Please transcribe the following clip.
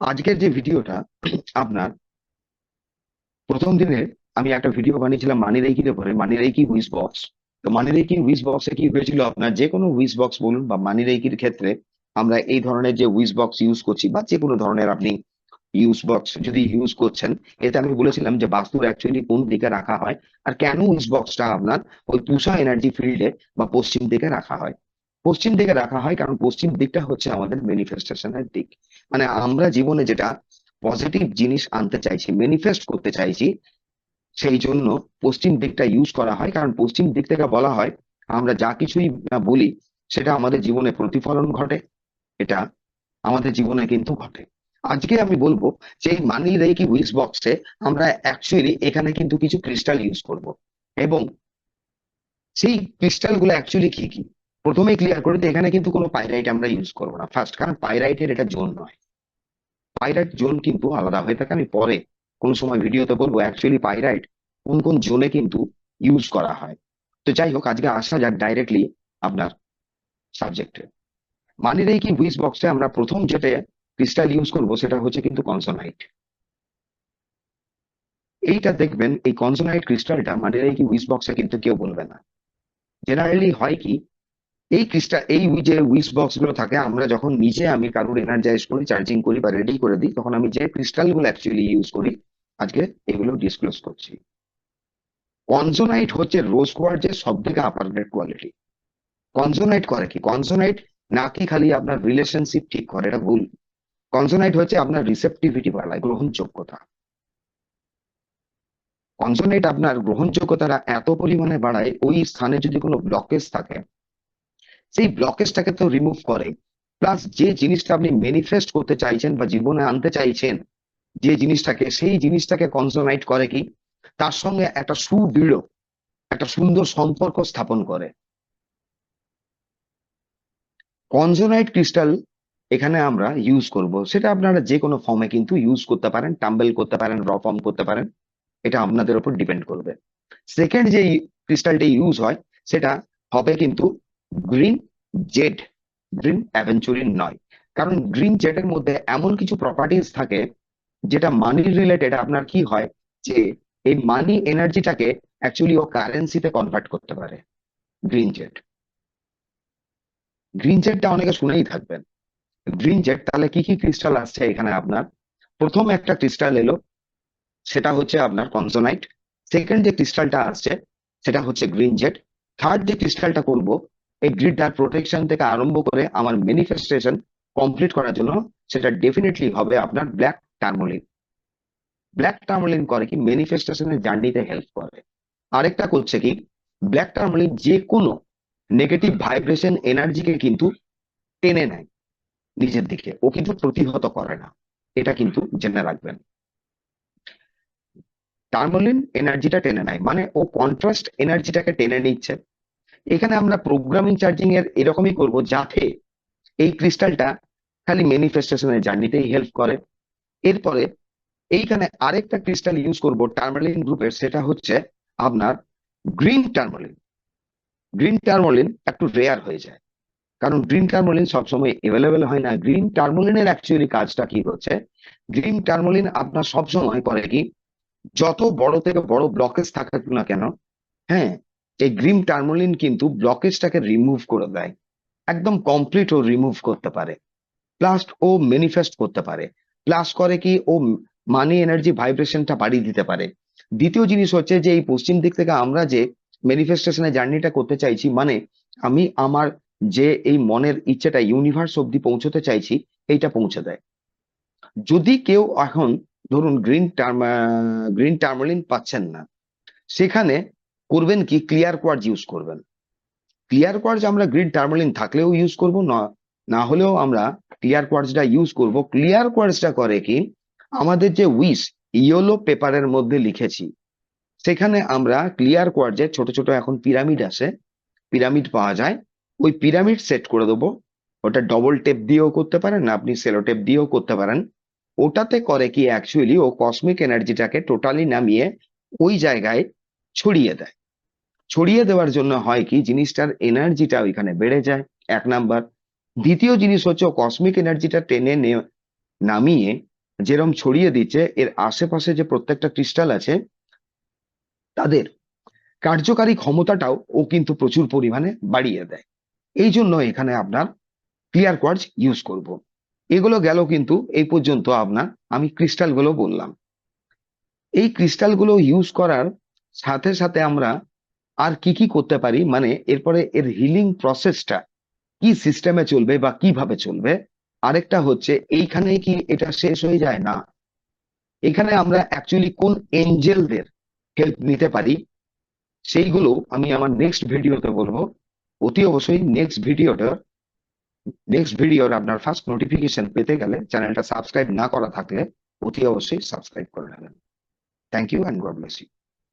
আজকের যে ভিডিওটা, আপনার, প্রথম দিনে আমি একটা ভিডিও বানিয়েছিলাম মানি রেকির উপরে, মানি রেকি উইস বক্স। তো মানি রেকি উইস বক্সে কি হয়েছিল আপনার, যে কোনো উইস বক্স বলুন বা মানি রেকির ক্ষেত্রে আমরা এই ধরনের যে উইস বক্স ইউজ করছি বা যে কোনো ধরনের আপনি ইউজ বক্স যদি ইউজ করছেন, এতে আমি বলেছিলাম যে বাস্তুর অ্যাকচুয়ালি কোন দিকে রাখা হয় আর কেন উইস বক্সটা আপনার ওই তুষা এনার্জি ফিল্ডে বা পশ্চিম দিকে রাখা হয়। পশ্চিম দিকে রাখা হয় কারণ পশ্চিম দিকটা হচ্ছে আমাদের ম্যানিফেস্টেশনের দিক। মানে আমরা জীবনে যেটা পজিটিভ জিনিস আনতে চাইছি ম্যানিফেস্ট করতে চাইছি, সেই জন্য পশ্চিম দিকটা ইউজ করা হয়। কারণ পশ্চিম দিক থেকে বলা হয়, আমরা যা কিছুই বলি, সেটা আমাদের জীবনে প্রতিফলন ঘটে, এটা আমাদের জীবনে কিন্তু ঘটে। আজকে আমি বলব যে এই মানি রেকি উইস বক্সে আমরা অ্যাকচুয়ালি এখানে কিন্তু কিছু ক্রিস্টাল ইউজ করব। এবং সেই ক্রিস্টালগুলো অ্যাকচুয়ালি কি কি? প্রথমেই ক্লিয়ার করে দিই, এখানে কিন্তু কোনো পাইরাইট আমরা ইউজ করব না। ফার্স্ট কারণ পাইরাইটের এটা জোন নয়। পাইরাইট জোন কিন্তু আলাদা হয়ে থাকে। আমি পরে কোন সময় ভিডিওতে বলব অ্যাকচুয়ালি পাইরাইট কোন কোন জোনে কিন্তু ইউজ করা হয়। তো যাই হোক আজকে আসা যাক ডাইরেক্টলি আপনার সাবজেক্টে মানি রেকি উইস বক্সে আমরা প্রথম যেটা ক্রিস্টাল ইউজ করব সেটা হচ্ছে কিন্তু কনসোনাইট এইটা দেখবেন এই কনসোনাইট ক্রিস্টালটা মানি রেকি উইস বক্সে কিন্তু কেউ বলবে না। জেনারেলি হয় কি এই ক্রিস্টাল এই যে উইস বক্সগুলো থাকে, আমরা যখন নিজে আমি কারোর এনার্জাইজ করি চার্জিং করি বা রেডি করে দিই, তখন আমি যে ক্রিস্টালগুলো অ্যাকচুয়ালি ইউজ করি, আজকে এগুলো ডিসক্লোজ করছি। কনজোনাইট হচ্ছে রোজ কোয়ার্জের সব থেকে আপার গ্রেড কোয়ালিটি কনজোনাইট করে কি? কনসোনাইট নাকি খালি আপনার রিলেশনশিপ ঠিক করে, এটা ভুল। কনসোনাইট হচ্ছে আপনার রিসেপটিভিটি বাড়ায়, গ্রহণযোগ্যতা। কনসোনাইট আপনার গ্রহণযোগ্যতাটা এত পরিমাণে বাড়ায়, ওই স্থানে যদি কোনো ব্লকেজ থাকে সেই ব্লকেজটাকে তো রিমুভ করে প্লাস যে জিনিসটা আপনি ম্যানিফেস্ট করতে চাইছেন বা জীবনে আনতে চাইছেন, যে জিনিসটাকে, সেই জিনিসটাকে কনসোনাইট করে কি? তার সঙ্গে একটা সুদৃঢ়, একটা সুন্দর সম্পর্ক স্থাপন করে। কনজোনাইট ক্রিস্টাল এখানে আমরা ইউজ করব। সেটা আপনারা যে কোনো ফর্মে কিন্তু ইউজ করতে পারেন টাম্বেল করতে পারেন র ফর্ম করতে পারেন। এটা আপনাদের উপর ডিপেন্ড করবে। সেকেন্ড যে ক্রিস্টালটি ইউজ হয়, সেটা হবে কিন্তু গ্রিন জেড, গ্রিন অ্যাভেঞ্চুরিন নয়। কারণ গ্রিন জেডের মধ্যে এমন কিছু প্রপার্টিজ থাকে যেটা মানি রিলেটেড আপনার কি হয় যে এই মানি এনার্জিটাকে অ্যাকচুয়ালি ও কারেন্সিতে কনভার্ট করতে পারে। Green Z. গ্রিন জেডটা অনেকে শুনেই থাকবেন। গ্রিন জেড, তাহলে কি কি ক্রিস্টাল আসছে এখানে আপনার? প্রথম একটা ক্রিস্টাল এলো, সেটা হচ্ছে আপনার কনসোনাইট সেকেন্ড যে ক্রিস্টালটা আসছে, সেটা হচ্ছে গ্রিন জেড। থার্ড যে ক্রিস্টালটা করব এই গ্রিড প্রোটেকশন থেকে আরম্ভ করে আমার ম্যানিফেস্টেশন কমপ্লিট করার জন্য সেটা ডেফিনেটলি হবে আপনার ব্ল্যাক টার্মোলিন ব্ল্যাক টার্মোলিন করে কি ম্যানিফেস্টেশনের জার্নিতে হেল্প করে। আরেকটা করছে কি ব্ল্যাক টার্মোলিন যে কোনো নেগেটিভ ভাইব্রেশন এনার্জিকে কিন্তু টেনে নেয় নিজের দিকে। ও কিন্তু প্রতিহত করে না। এটা কিন্তু জেনে রাখবেন। টার্মোলিন এনার্জিটা টেনে নেয়। মানে ও কন্ট্রাস্ট এনার্জিটাকে টেনে নিচ্ছে। এখানে আমরা প্রোগ্রামিং চার্জিং এর এরকমই করব যাতে এই ক্রিস্টালটা খালি ম্যানিফেস্টেশনের জার্নিতেই হেল্প করে। এরপরে এইখানে আরেকটা ক্রিস্টাল ইউজ করব টার্মালিন গ্রুপের সেটা হচ্ছে আপনার গ্রিন টার্মালিন গ্রিন টার্মোলিন একটু রেয়ার হয়ে যায়। কারণ গ্রিন টার্মোলিন সবসময় এভেলেবেল হয় না। গ্রিন টার্মোলিনের অ্যাকচুয়ালি কাজটা কি হচ্ছে? গ্রিন টার্মোলিন আপনার সবসময় করে কি, যত বড় থেকে বড় ব্লকেজ থাকুক না কেন হ্যাঁ এই গ্রিন টার্মোলিন কিন্তু ব্লকেজটাকে রিমুভ করে দেয়। একদম কমপ্লিট ও রিমুভ করতে পারে। প্লাস ও ম্যানিফেস্ট করতে পারে। প্লাস করে কি ও মানি এনার্জি ভাইব্রেশনটা বাড়িয়ে দিতে পারে। দ্বিতীয় জিনিস হচ্ছে যে এই পশ্চিম দিক থেকে আমরা যে ম্যানিফেস্টেশনের জার্নিটা করতে চাইছি মানে আমি আমার যে এই মনের ইচ্ছেটা ইউনিভার্স অব্দি পৌঁছতে চাইছি, এইটা পৌঁছে দেয়। যদি কেউ এখন ধরুন গ্রিন টার্ম গ্রিন টার্মলিন পাচ্ছেন না, সেখানে করবেন কি? ক্লিয়ার কোয়ার্জ ইউজ করবেন। ক্লিয়ার কোয়ার্জ আমরা গ্রিন টার্মলিন থাকলেও ইউজ করব, না না হলেও আমরা ক্লিয়ার কোয়ার্জটা ইউজ করব। ক্লিয়ার কোয়ার্জটা করে কি? আমাদের যে উইস ইয়েলো পেপারের মধ্যে লিখেছি, সেখানে আমরা ক্লিয়ার কোয়ার্জে ছোট ছোট এখন পিরামিড আসে পিরামিড পাওয়া যায়, ওই পিরামিড সেট করে দেবো। ওটা ডবল টেপ দিয়েও করতে পারেন, না, আপনি সেলো টেপ দিয়েও করতে পারেন। ওটাতে করে কি অ্যাকচুয়ালি ও কসমিক এনার্জিটাকে টোটালি নামিয়ে ওই জায়গায় ছড়িয়ে দেয়। ছড়িয়ে দেওয়ার জন্য হয় কি? জিনিসটার এনার্জিটা ওইখানে বেড়ে যায়। এক নাম্বার। দ্বিতীয় জিনিস হচ্ছে কসমিক এনার্জিটা টেনে নামিয়ে যেরম ছড়িয়ে দিচ্ছে, এর আশেপাশে যে প্রত্যেকটা ক্রিস্টাল আছে, তাদের কার্যকারী ক্ষমতাটাও ও কিন্তু প্রচুর পরিমাণে বাড়িয়ে দেয়। এই জন্য এখানে আপনার ক্লিয়ার কোয়ার্জ ইউজ করব। এগুলো গেল কিন্তু, এই পর্যন্ত আপনার আমি ক্রিস্টালগুলো বললাম। এই ক্রিস্টালগুলো ইউজ করার সাথে সাথে আমরা আর কি কি করতে পারি? মানে এরপরে এর হিলিং প্রসেসটা কি সিস্টেমে চলবে বা কীভাবে চলবে? আরেকটা হচ্ছে, এইখানে কি এটা শেষ হয়ে যায়? না। এখানে আমরা অ্যাকচুয়ালি কোন এঞ্জেলদের হেল্প নিতে পারি? সেইগুলো আমি আমার নেক্সট ভিডিওতে বলব। অতি অবশ্যই নেক্সট ভিডিওটা নেক্সট ভিডিওর আপনার ফার্স্ট নোটিফিকেশন পেতে গেলে চ্যানেলটা সাবস্ক্রাইব না করা থাকলে অতি অবশ্যই সাবস্ক্রাইব করে নেবেন thank you and God bless you